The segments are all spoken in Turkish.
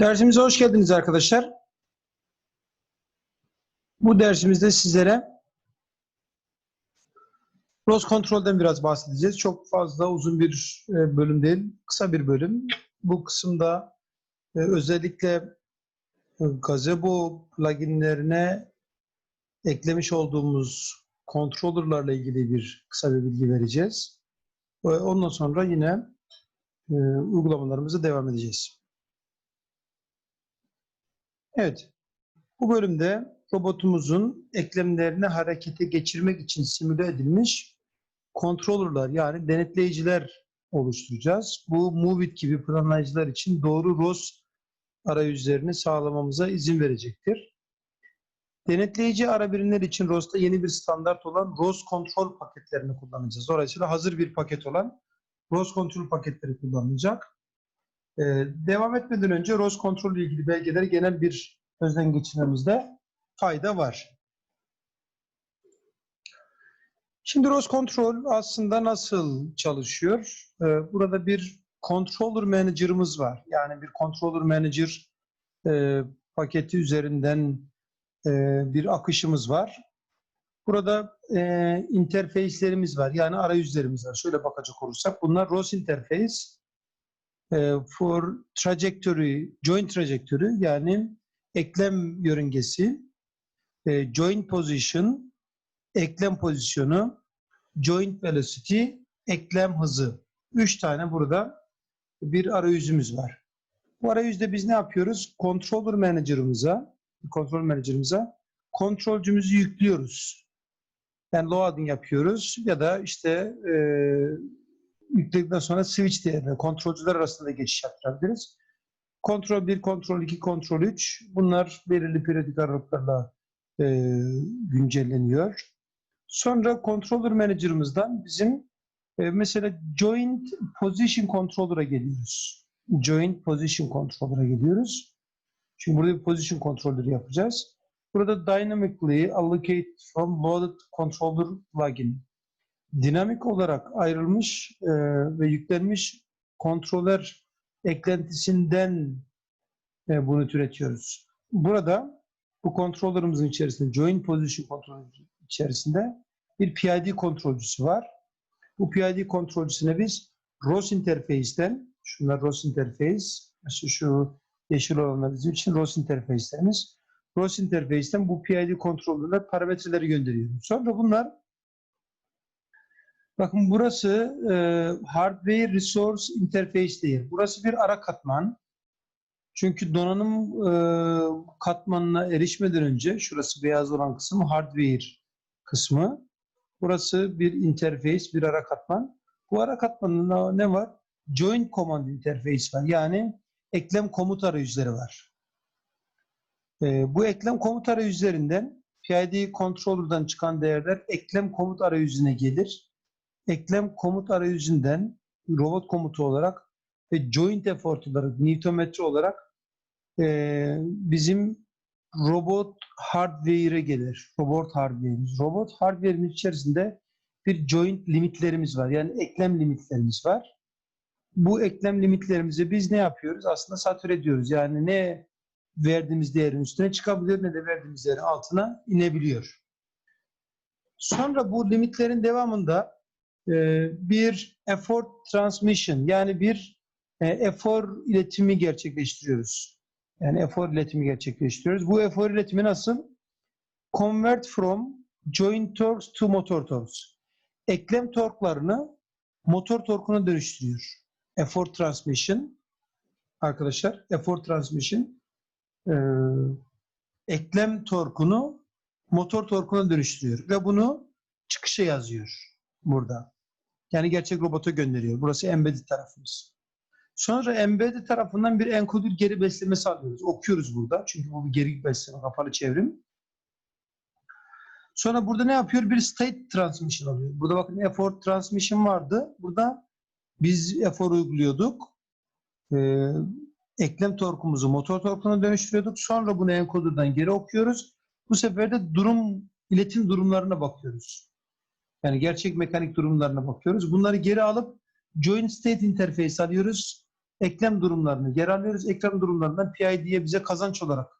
Dersimize hoş geldiniz arkadaşlar. Bu dersimizde sizlere ROS kontrolden biraz bahsedeceğiz. Çok fazla uzun bir e, bölüm değil, kısa bir bölüm. Bu kısımda e, özellikle e, Gazebo pluginlerine eklemiş olduğumuz controller'larla ilgili bir kısa bir bilgi vereceğiz. Ve Ondan sonra yine uygulamalarımıza devam edeceğiz. Evet. Bu bölümde robotumuzun eklemlerini harekete geçirmek için simüle edilmiş controller'lar yani denetleyiciler oluşturacağız. Bu MoveIt gibi planlayıcılar için doğru ROS arayüzlerini sağlamamıza izin verecektir. Denetleyici ara birimler için ROS'ta yeni bir standart olan ROS kontrol paketlerini kullanacağız. Dolayısıyla hazır bir paket olan ROS kontrol paketleri kullanılacak. Ee, devam etmeden önce ROS kontrol ile ilgili belgeleri genel bir gözden geçirmemizde fayda var. Şimdi ROS kontrol aslında nasıl çalışıyor? Ee, burada bir controller manager'ımız var. Yani bir controller manager e, paketi üzerinden e, bir akışımız var. Burada e, interface'lerimiz var. Yani arayüzlerimiz var. Şöyle bakacak olursak bunlar ROS interface for trajectory, joint trajectory yani eklem yörüngesi, e, joint position, eklem pozisyonu, joint velocity, eklem hızı. Üç tane burada bir arayüzümüz var. Bu arayüzde biz ne yapıyoruz? Controller manager'ımıza, kontrol manager'ımıza kontrolcümüzü yüklüyoruz. Yani loading yapıyoruz ya da işte e, yükledikten sonra switch değerine, kontrolcüler arasında geçiş yaptırabiliriz. Kontrol 1, kontrol 2, kontrol 3 bunlar belirli periyodik aralıklarla e, güncelleniyor. Sonra controller manager'ımızdan bizim e, mesela joint position controller'a geliyoruz. Joint position controller'a geliyoruz. Şimdi burada bir position controller yapacağız. Burada dynamically allocate from loaded controller plugin dinamik olarak ayrılmış e, ve yüklenmiş kontroller eklentisinden e, bunu türetiyoruz. Burada bu kontrollerimizin içerisinde joint position kontrolü içerisinde bir PID kontrolcüsü var. Bu PID kontrolcüsüne biz ROS interface'ten şunlar ROS interface şu, şu yeşil olanlar bizim için ROS interface'lerimiz. ROS interface'ten bu PID kontrollerine parametreleri gönderiyoruz. Sonra bunlar Bakın burası e, Hardware Resource Interface değil. Burası bir ara katman. Çünkü donanım e, katmanına erişmeden önce şurası beyaz olan kısım hardware kısmı. Burası bir interface, bir ara katman. Bu ara katmanında ne var? Joint Command Interface var. Yani eklem komut arayüzleri var. E, bu eklem komut arayüzlerinden PID controller'dan çıkan değerler eklem komut arayüzüne gelir eklem komut arayüzünden robot komutu olarak ve joint effort olarak, newtonmetre olarak e, bizim robot hardware'e gelir. Robot hardware'imiz. Robot hardware'imiz içerisinde bir joint limitlerimiz var. Yani eklem limitlerimiz var. Bu eklem limitlerimizi biz ne yapıyoruz? Aslında satür ediyoruz. Yani ne verdiğimiz değerin üstüne çıkabiliyor ne de verdiğimiz değerin altına inebiliyor. Sonra bu limitlerin devamında bir effort transmission yani bir e, efor iletimi gerçekleştiriyoruz. Yani efor iletimi gerçekleştiriyoruz. Bu efor iletimi nasıl? Convert from joint torques to motor torques. Eklem torklarını motor torkuna dönüştürüyor. Effort transmission arkadaşlar, effort transmission e, eklem torkunu motor torkuna dönüştürüyor ve bunu çıkışa yazıyor burada. Yani gerçek robota gönderiyor. Burası embedded tarafımız. Sonra embedded tarafından bir encoder geri beslemesi alıyoruz. Okuyoruz burada. Çünkü bu bir geri besleme, kapalı çevrim. Sonra burada ne yapıyor? Bir state transmission alıyor. Burada bakın effort transmission vardı. Burada biz effort uyguluyorduk. Ee, eklem torkumuzu motor torkuna dönüştürüyorduk. Sonra bunu encoder'dan geri okuyoruz. Bu sefer de durum, iletim durumlarına bakıyoruz. Yani gerçek mekanik durumlarına bakıyoruz. Bunları geri alıp joint state interface alıyoruz. eklem durumlarını geri alıyoruz. Eklem durumlarından PID'ye bize kazanç olarak,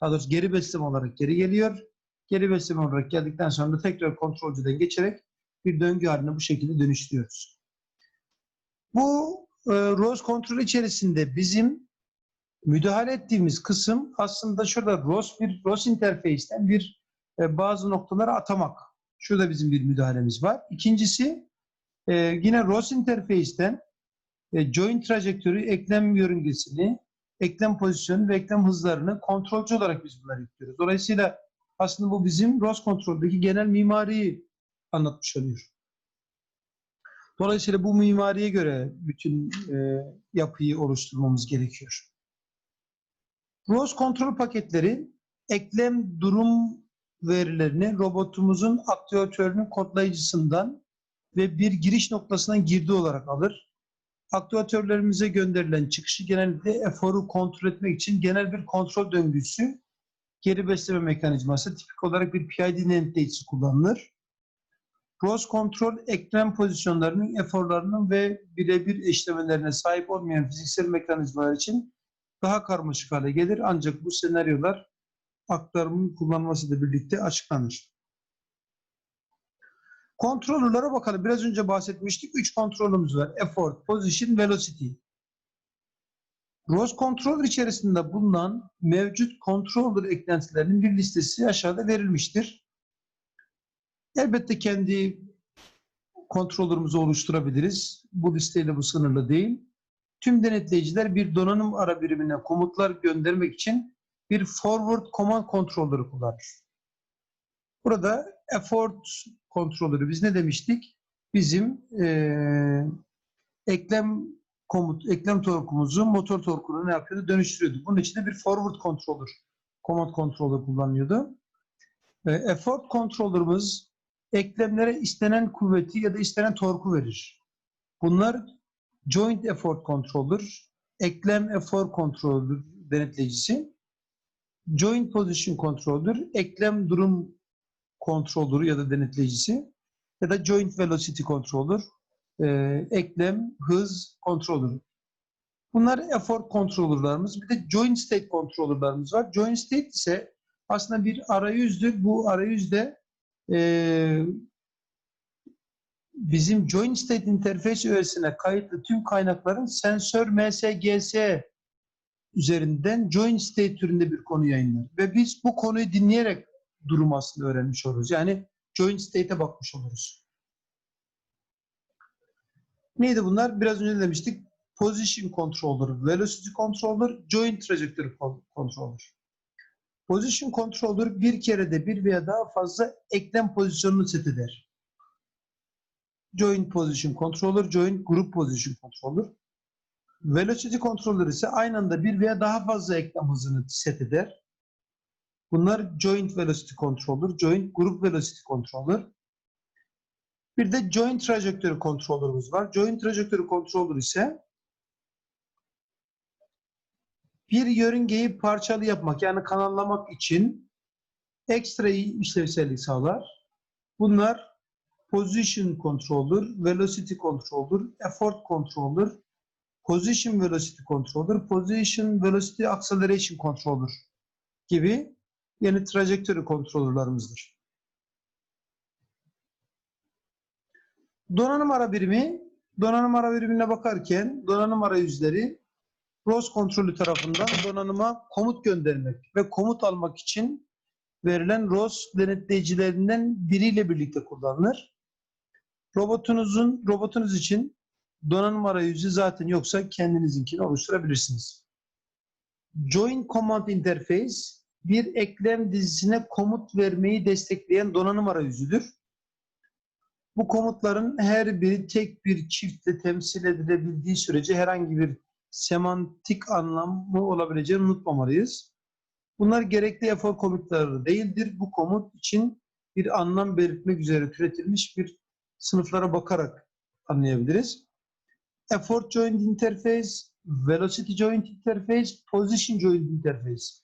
daha doğrusu geri besleme olarak geri geliyor. Geri besleme olarak geldikten sonra tekrar kontrolcüden geçerek bir döngü haline bu şekilde dönüştürüyoruz. Bu e, ROS kontrol içerisinde bizim müdahale ettiğimiz kısım aslında şurada ROS bir ROS interface'ten bir e, bazı noktalara atamak. Şurada bizim bir müdahalemiz var. İkincisi e, yine ROS interface'ten e, joint trajektörü, eklem yörüngesini, eklem pozisyonu ve eklem hızlarını kontrolcü olarak biz bunları yüklüyoruz. Dolayısıyla aslında bu bizim ROS kontroldeki genel mimariyi anlatmış oluyor. Dolayısıyla bu mimariye göre bütün e, yapıyı oluşturmamız gerekiyor. ROS kontrol paketleri eklem durum verilerini robotumuzun aktüatörünün kodlayıcısından ve bir giriş noktasından girdi olarak alır. Aktüatörlerimize gönderilen çıkışı genellikle eforu kontrol etmek için genel bir kontrol döngüsü, geri besleme mekanizması, tipik olarak bir PID nameplate'si kullanılır. ROS kontrol eklem pozisyonlarının, eforlarının ve birebir eşlemelerine sahip olmayan fiziksel mekanizmalar için daha karmaşık hale gelir. Ancak bu senaryolar aktarımın kullanılmasıyla birlikte açıklanır. Kontrolörlere bakalım. Biraz önce bahsetmiştik. Üç kontrolümüz var. Effort, Position, Velocity. ROS Controller içerisinde bulunan mevcut controller eklentilerinin bir listesi aşağıda verilmiştir. Elbette kendi kontrolörümüzü oluşturabiliriz. Bu listeyle bu sınırlı değil. Tüm denetleyiciler bir donanım ara birimine komutlar göndermek için bir forward command controller'ı kullanır. Burada effort kontrolörü biz ne demiştik? Bizim e, eklem komut, eklem torkumuzu motor torkuna ne yapıyordu? Dönüştürüyordu. Bunun için de bir forward controller, command controller kullanıyordu. E, effort controller'ımız eklemlere istenen kuvveti ya da istenen torku verir. Bunlar joint effort controller, eklem effort controller denetleyicisi, joint position controller, eklem durum kontrolörü ya da denetleyicisi ya da joint velocity controller, e, eklem hız kontrolörü. Bunlar effort kontrolörlerimiz. Bir de joint state kontrolörlerimiz var. Joint state ise aslında bir arayüzdür. Bu arayüzde e, bizim joint state interface öğesine kayıtlı tüm kaynakların sensör MSGS üzerinden joint state türünde bir konu yayınlar. Ve biz bu konuyu dinleyerek durum aslında öğrenmiş oluruz. Yani joint state'e bakmış oluruz. Neydi bunlar? Biraz önce demiştik. Position controller, velocity controller, joint trajectory controller. Position controller bir kerede bir veya daha fazla eklem pozisyonunu set eder. Joint position controller, joint group position controller. Velocity controller ise aynı anda bir veya daha fazla eklem hızını set eder. Bunlar joint velocity controller, joint group velocity controller. Bir de joint trajectory controller'ımız var. Joint trajectory controller ise bir yörüngeyi parçalı yapmak yani kanallamak için ekstra işlevsellik sağlar. Bunlar position controller, velocity controller, effort controller, position velocity controller, position velocity acceleration controller gibi yeni trajectory kontrolörlerimizdir. Donanım ara birimi, donanım ara birimine bakarken donanım arayüzleri ROS kontrolü tarafından donanıma komut göndermek ve komut almak için verilen ROS denetleyicilerinden biriyle birlikte kullanılır. Robotunuzun robotunuz için donanım arayüzü zaten yoksa kendinizinkini oluşturabilirsiniz. Join Command Interface bir eklem dizisine komut vermeyi destekleyen donanım arayüzüdür. Bu komutların her biri tek bir çiftle temsil edilebildiği sürece herhangi bir semantik anlamı olabileceğini unutmamalıyız. Bunlar gerekli efor komutları değildir. Bu komut için bir anlam belirtmek üzere türetilmiş bir sınıflara bakarak anlayabiliriz. Effort Joint Interface, Velocity Joint Interface, Position Joint Interface.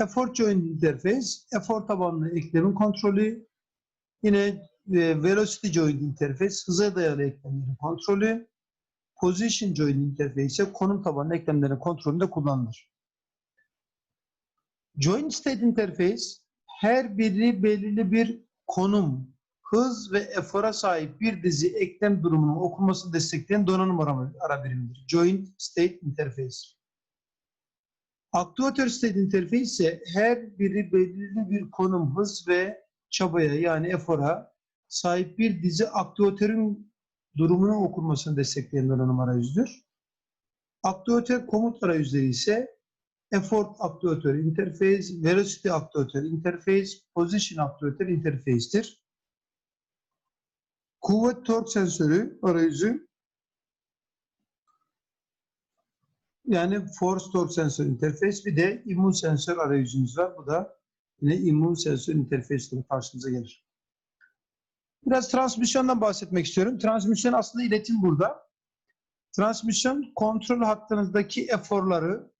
Effort Joint Interface, efor tabanlı eklemin kontrolü, yine e, Velocity Joint Interface, hıza dayalı eklemlerin kontrolü, Position Join interface ise konum tabanlı eklemlerin kontrolünde kullanılır. Join State Interface her biri belirli bir konum, hız ve efora sahip bir dizi eklem durumunun okunmasını destekleyen donanım ara birimidir. Joint State Interface. Actuator State Interface ise her biri belirli bir konum, hız ve çabaya yani efora sahip bir dizi aktüatörün durumunun okunmasını destekleyen donanım arayüzüdür. Aktüatör komut arayüzleri ise effort aktüatör interface, velocity aktüatör interface, position aktüatör interface'tir. Kuvvet tork sensörü arayüzü yani force torque sensör interface bir de immun sensör arayüzümüz var. Bu da yine immun sensör interface ile karşımıza gelir. Biraz transmisyondan bahsetmek istiyorum. Transmisyon aslında iletim burada. Transmisyon kontrol hattınızdaki eforları,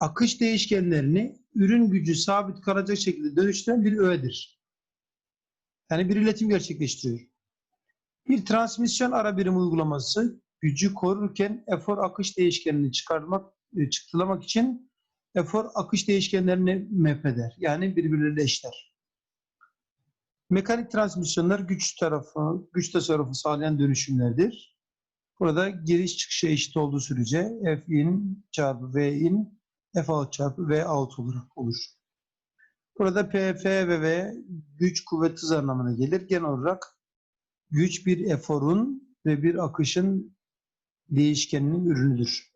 akış değişkenlerini ürün gücü sabit kalacak şekilde dönüştüren bir öğedir. Yani bir iletim gerçekleştiriyor. Bir transmisyon ara birim uygulaması gücü korurken efor akış değişkenini çıkarmak, e, çıktılamak için efor akış değişkenlerini map eder. Yani birbirleriyle eşler. Mekanik transmisyonlar güç tarafı, güç tasarrufu sağlayan dönüşümlerdir. Burada giriş çıkışa eşit olduğu sürece F in çarpı V in F out çarpı V out olarak olur. Burada P, ve V güç, kuvvet, hız anlamına gelir. Genel olarak güç bir eforun ve bir akışın değişkeninin ürünüdür.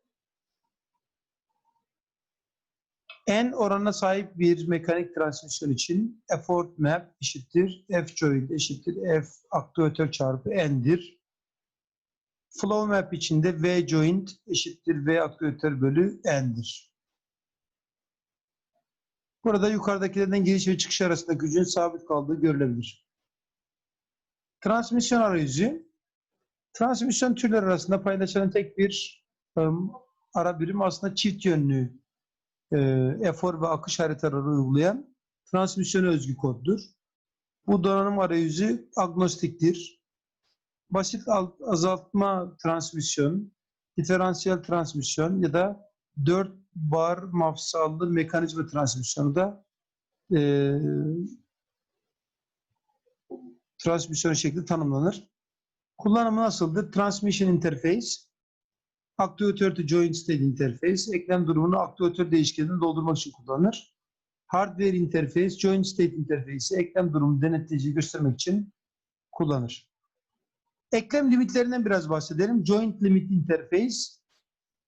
En oranına sahip bir mekanik transmisyon için effort map eşittir F joint eşittir F aktüatör çarpı N'dir. Flow map için de V joint eşittir V aktüatör bölü N'dir. Burada yukarıdakilerden giriş ve çıkış arasında gücün sabit kaldığı görülebilir. Transmisyon arayüzü Transmisyon türleri arasında paylaşılan tek bir um, ara birim aslında çift yönlü e, efor ve akış haritaları uygulayan transmisyon özgü koddur. Bu donanım arayüzü agnostiktir. Basit azaltma transmisyon, diferansiyel transmisyon ya da 4 bar mafsallı mekanizma transmisyonu da e, transmisyon şekli tanımlanır. Kullanımı nasıldır? Transmission interface, actuator to joint state interface, eklem durumunu actuator değişkenini doldurmak için kullanılır. Hardware interface, joint state interface, eklem durumu denetleyici göstermek için kullanır. Eklem limitlerinden biraz bahsedelim. Joint limit interface,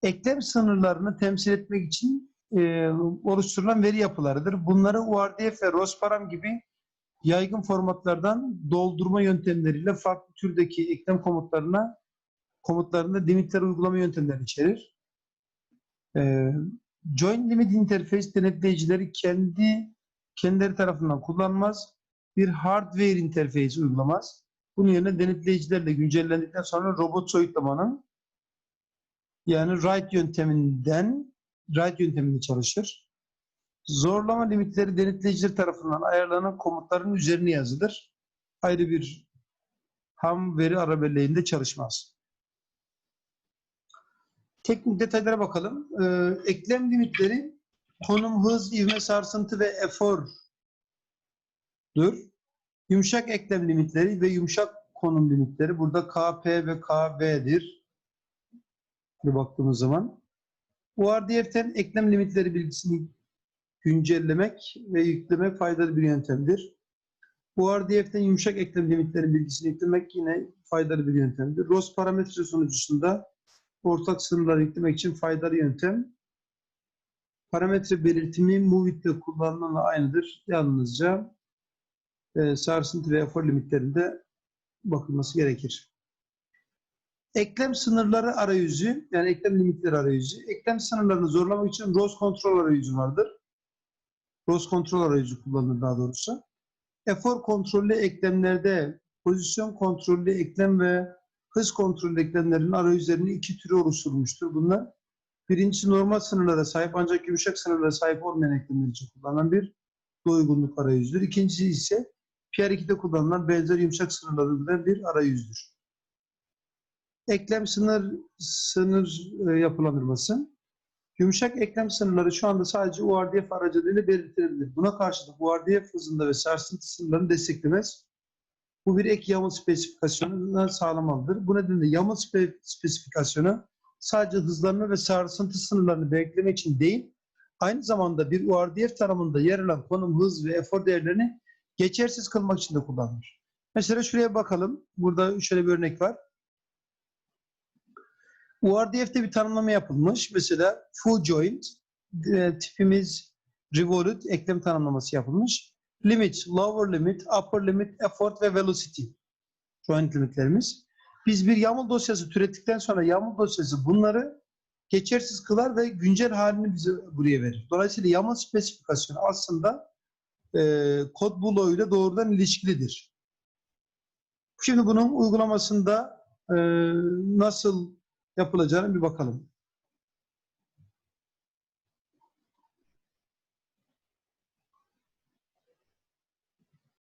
eklem sınırlarını temsil etmek için e, oluşturulan veri yapılarıdır. Bunları URDF ve ROSPARAM gibi yaygın formatlardan doldurma yöntemleriyle farklı türdeki eklem komutlarına komutlarında limitler uygulama yöntemlerini içerir. Ee, Join Limit Interface denetleyicileri kendi kendileri tarafından kullanmaz. Bir hardware interface uygulamaz. Bunun yerine denetleyicilerle güncellendikten sonra robot soyutlamanın yani write yönteminden write yönteminde çalışır. Zorlama limitleri denetleyiciler tarafından ayarlanan komutların üzerine yazılır. Ayrı bir ham veri ara belleğinde çalışmaz. Teknik detaylara bakalım. Ee, eklem limitleri konum, hız, ivme, sarsıntı ve efordur. Yumuşak eklem limitleri ve yumuşak konum limitleri burada KP ve KV'dir. Bir baktığımız zaman. URDF'ten eklem limitleri bilgisini güncellemek ve yüklemek faydalı bir yöntemdir. Bu RDF'den yumuşak eklem limitleri bilgisini yüklemek yine faydalı bir yöntemdir. ROS parametre sonucunda ortak sınırları yüklemek için faydalı yöntem. Parametre belirtimi MOVIT'te kullanılanla aynıdır. Yalnızca e, sarsıntı ve efor limitlerinde bakılması gerekir. Eklem sınırları arayüzü, yani eklem limitleri arayüzü. Eklem sınırlarını zorlamak için ROS kontrol arayüzü vardır. Cross kontrol arayüzü kullanılır daha doğrusu. Efor kontrollü eklemlerde pozisyon kontrollü eklem ve hız kontrollü eklemlerin arayüzlerinin iki türü oluşturulmuştur. Bunlar birincisi normal sınırlara sahip ancak yumuşak sınırlara sahip olmayan eklemler için kullanılan bir doygunluk arayüzüdür. İkincisi ise PR2'de kullanılan benzer yumuşak sınırları bir arayüzdür. eklem sınır sınır e, yapılandırması. Yumuşak eklem sınırları şu anda sadece URDF aracılığıyla belirtilebilir. Buna karşılık URDF hızında ve sarsıntı sınırlarını desteklemez. Bu bir ek YAML spesifikasyonuna sağlamalıdır. Bu nedenle YAML spe- spesifikasyonu sadece hızlanma ve sarsıntı sınırlarını belirlemek için değil, aynı zamanda bir URDF tanımında yer alan konum, hız ve efor değerlerini geçersiz kılmak için de kullanılır. Mesela şuraya bakalım. Burada şöyle bir örnek var. URDF'de bir tanımlama yapılmış. Mesela full joint e, tipimiz revolute eklem tanımlaması yapılmış. Limit, lower limit, upper limit, effort ve velocity joint limitlerimiz. Biz bir YAML dosyası türettikten sonra YAML dosyası bunları geçersiz kılar ve güncel halini bize buraya verir. Dolayısıyla YAML spesifikasyonu aslında e, kod bloğuyla doğrudan ilişkilidir. Şimdi bunun uygulamasında e, nasıl yapılacağını bir bakalım.